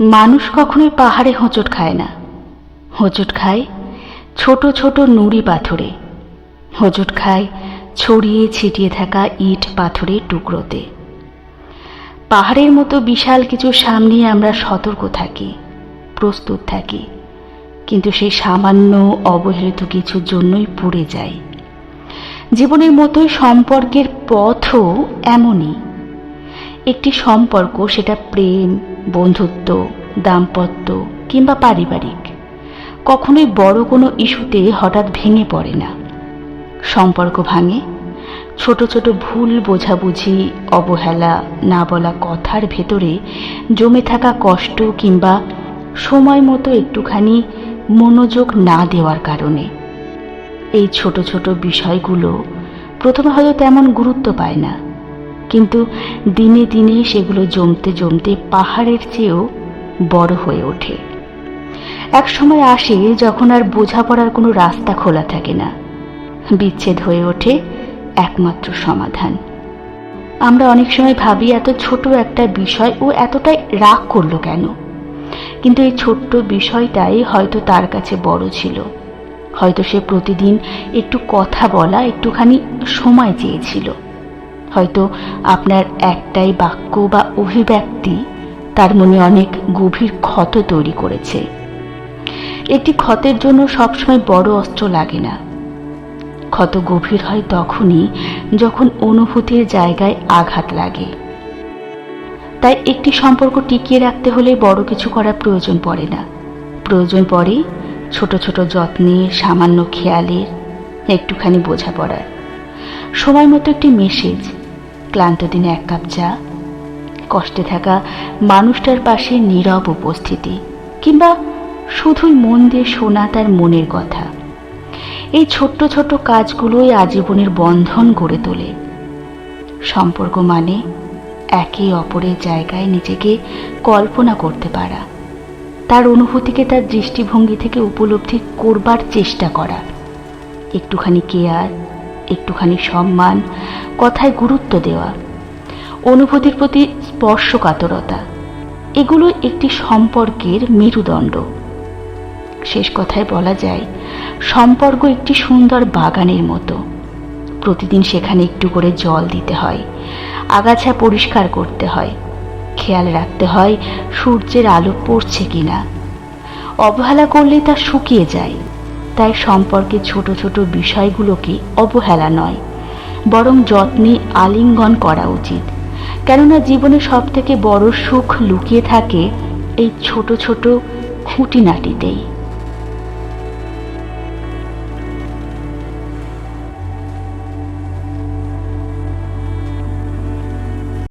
মানুষ কখনোই পাহাড়ে হোঁচট খায় না। হোঁচট খায় ছোট ছোট নুড়ি পাথরে। হোঁচট খায় ছড়িয়ে ছিটিয়ে থাকা ইট পাথরের টুকরোতে। পাহাড়ের মতো বিশাল কিছু সামনে আমরা সতর্ক থাকি, প্রস্তুত থাকি, কিন্তু সেই সামান্য অবহেলিত কিছুর জন্যই পুড়ে যাই। জীবনের মতোই সম্পর্কের পথও এমনই। একটি সম্পর্ক, সেটা প্রেম, বন্ধুত্ব, দাম্পত্য কিংবা পারিবারিক। কখনোই বড় কোনো ইস্যুতে হঠাৎ ভেঙে পড়ে না। সম্পর্ক ভাঙে, ছোট ছোট ভুল বোঝাবুঝি, অবহেলা, না বলা কথার ভেতরে জমে থাকা কষ্ট কিংবা সময় মতো একটুখানি মনোযোগ না দেওয়ার কারণে। এই ছোট ছোট বিষয়গুলো প্রথমে হয়তো তেমন গুরুত্ব পায় না। কিন্তু দিনে দিনে সেগুলো জমতে জমতে পাহাড়ের চেয়েও বড় হয়ে ওঠে। এক সময় আসে যখন আর বোঝাপড়ার কোনো রাস্তা খোলা থাকে না। বিচ্ছেদ হয়ে ওঠে একমাত্র সমাধান। আমরা অনেক সময় ভাবি, এত ছোট একটা বিষয় ও এতটাই রাগ করল কেন? কিন্তু এই ছোট্ট বিষয়টাই হয়তো তার কাছে বড় ছিল। হয়তো সে প্রতিদিন একটু কথা বলা, একটুখানি সময় চেয়েছিল। হয়তো আপনার একটাই বাক্য বা অভিব্যক্তি তার মনে অনেক গভীর ক্ষত তৈরি করেছে। একটি ক্ষতের জন্য সবসময় বড় অস্ত্র লাগে না। ক্ষত গভীর হয় তখনই যখন অনুভূতির জায়গায় আঘাত লাগে। তাই একটি সম্পর্ক টিকিয়ে রাখতে হলে বড় কিছু করার প্রয়োজন পড়ে না। প্রয়োজন পড়ে ছোট ছোট যত্নে, সামান্য খেয়ালের, একটুখানি বোঝাপড়ার। সময় মতো একটি মেসেজ, ক্লান্ত দিনে এক কাপ চা, কষ্টে থাকা মানুষটার পাশে নীরব উপস্থিতি, কিংবা শুধুই মন দিয়ে শোনা তার মনের কথা। এই ছোট্ট ছোট্ট কাজগুলোই আজীবনের বন্ধন গড়ে তোলে। সম্পর্ক মানে একে অপরের জায়গায় নিজেকে কল্পনা করতে পারা, তার অনুভূতিকে তার দৃষ্টিভঙ্গি থেকে উপলব্ধি করবার চেষ্টা করা, একটুখানি কেয়ার একটুখানি সম্মান, কথায় গুরুত্ব দেওয়া, অনুভূতির প্রতি স্পর্শকাতরতা, এগুলো একটি সম্পর্কের মেরুদণ্ড। শেষ কথায় বলা যায়, সম্পর্ক একটি সুন্দর বাগানের মতো। প্রতিদিন সেখানে একটু করে জল দিতে হয়, আগাছা পরিষ্কার করতে হয়, খেয়াল রাখতে হয় সূর্যের আলো পড়ছে কিনা। অবহেলা করলে তা শুকিয়ে যায়। তাই সম্পর্কে ছোট ছোট বিষয়গুলোকে অবহেলা নয়, বরং যত্নে আলিঙ্গন করা উচিত। কেননা জীবনে সব থেকে বড় সুখ লুকিয়ে থাকে এই ছোট ছোট খুঁটিনাটিতেই।